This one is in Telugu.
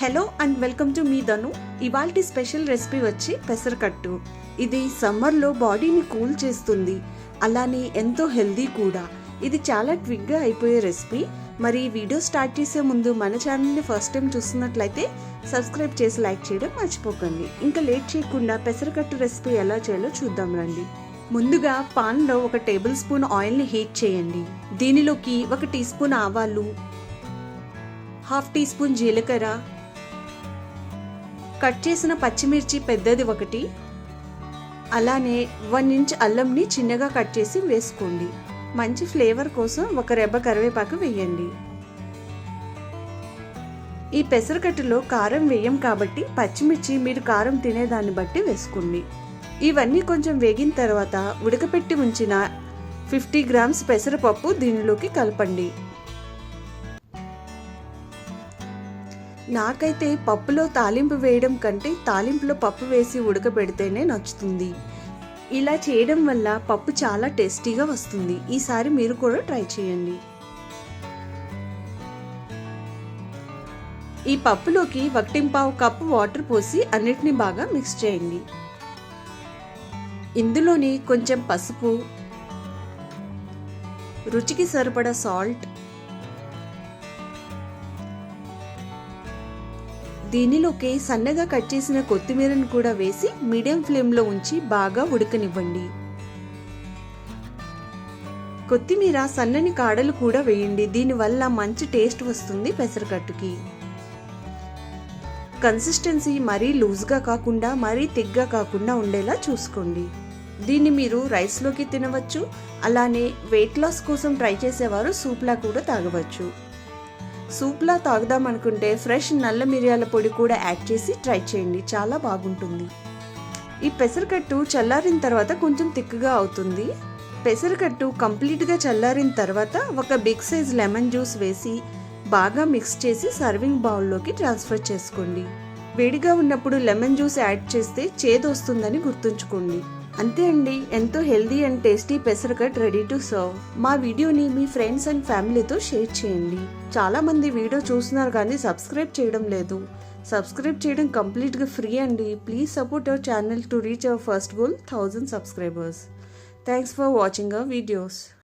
హలో అండ్ వెల్కమ్ టు మీ ధను ఇవాల్టి స్పెషల్ రెసిపీ వచ్చి పెసరకట్టు. ఇది సమ్మర్లో బాడీని కూల్ చేస్తుంది. అలానే ఎంతో హెల్దీ కూడా. ఇది చాలా క్విక్గా అయిపోయే రెసిపీ మరి వీడియో స్టార్ట్ చేసే ముందు మన ఛానల్ని ఫస్ట్ టైం చూస్తున్నట్లయితే సబ్స్క్రైబ్ చేసి లైక్ చేయడం మర్చిపోకండి. ఇంకా లేట్ చేయకుండా పెసరకట్టు రెసిపీ ఎలా చేయాలో చూద్దాం రండి. ముందుగా పాన్లో ఒక టేబుల్ స్పూన్ ఆయిల్ని హీట్ చేయండి. దీనిలోకి ఒక టీ స్పూన్ ఆవాలు హాఫ్ టీ స్పూన్ జీలకర్ర కట్ చేసిన పచ్చిమిర్చి పెద్దది ఒకటి అలానే వన్ ఇంచ్ అల్లంని చిన్నగా కట్ చేసి వేసుకోండి. మంచి ఫ్లేవర్ కోసం ఒక రెబ్బ కరివేపాకు వేయండి. ఈ పెసరకట్టులో కారం వేయం కాబట్టి పచ్చిమిర్చి మీరు కారం తినేదాన్ని బట్టి వేసుకోండి. ఇవన్నీ కొంచెం వేగిన తర్వాత ఉడకపెట్టి ఉంచిన ఫిఫ్టీ గ్రామ్స్ పెసరపప్పు దీనిలోకి కలపండి. నాకైతే పప్పులో తాలింపు వేయడం కంటే తాలింపులో పప్పు వేసి ఉడకబెడితేనే నచ్చుతుంది. ఇలా చేయడం వల్ల పప్పు చాలా టేస్టీగా వస్తుంది. ఈసారి మీరు కూడా ట్రై చేయండి. ఈ పప్పులోకి ఒకటింపావు కప్పు వాటర్ పోసి అన్నిటిని బాగా మిక్స్ చేయండి. ఇందులోని కొంచెం పసుపు రుచికి సరిపడా సాల్ట్ దీనిలోకి సన్నగా కట్ చేసిన కొత్తిమీరను కూడా వేసి మీడియం ఫ్లేమ్లో ఉంచి బాగా ఉడకనివ్వండి. కొత్తిమీర సన్నని కాడలు కూడా వేయండి. దీనివల్ల మంచి టేస్ట్ వస్తుంది పెసరకట్టుకి. కన్సిస్టెన్సీ మరీ లూజ్గా కాకుండా మరీ తిగ్గా కాకుండా ఉండేలా చూసుకోండి. దీన్ని మీరు రైస్లోకి తినవచ్చు. అలానే వెయిట్ లాస్ కోసం ట్రై చేసేవారు సూప్లా కూడా తాగవచ్చు. సూప్లా తాగుదాం అనుకుంటే ఫ్రెష్ నల్ల మిరియాల పొడి కూడా యాడ్ చేసి ట్రై చేయండి. చాలా బాగుంటుంది. ఈ పెసరకట్టు చల్లారిన తర్వాత కొంచెం తిక్కుగా అవుతుంది. పెసరకట్టు కంప్లీట్గా చల్లారిన తర్వాత ఒక బిగ్ సైజ్ లెమన్ జ్యూస్ వేసి బాగా మిక్స్ చేసి సర్వింగ్ బౌల్లోకి ట్రాన్స్ఫర్ చేసుకోండి. వేడిగా ఉన్నప్పుడు లెమన్ జ్యూస్ యాడ్ చేస్తే చేదు వస్తుందని గుర్తుంచుకోండి. అంతే అండి. ఎంతో హెల్దీ అండ్ టేస్టీ పెసరకట్ రెడీ టు సర్వ్. మా వీడియోని మీ ఫ్రెండ్స్ అండ్ ఫ్యామిలీతో షేర్ చేయండి. చాలా మంది వీడియో చూస్తున్నారు కానీ సబ్స్క్రైబ్ చేయడం లేదు. సబ్స్క్రైబ్ చేయడం కంప్లీట్గా ఫ్రీ అండి. Please support our channel to reach our first goal thousand subscribers. Thanks for watching our videos.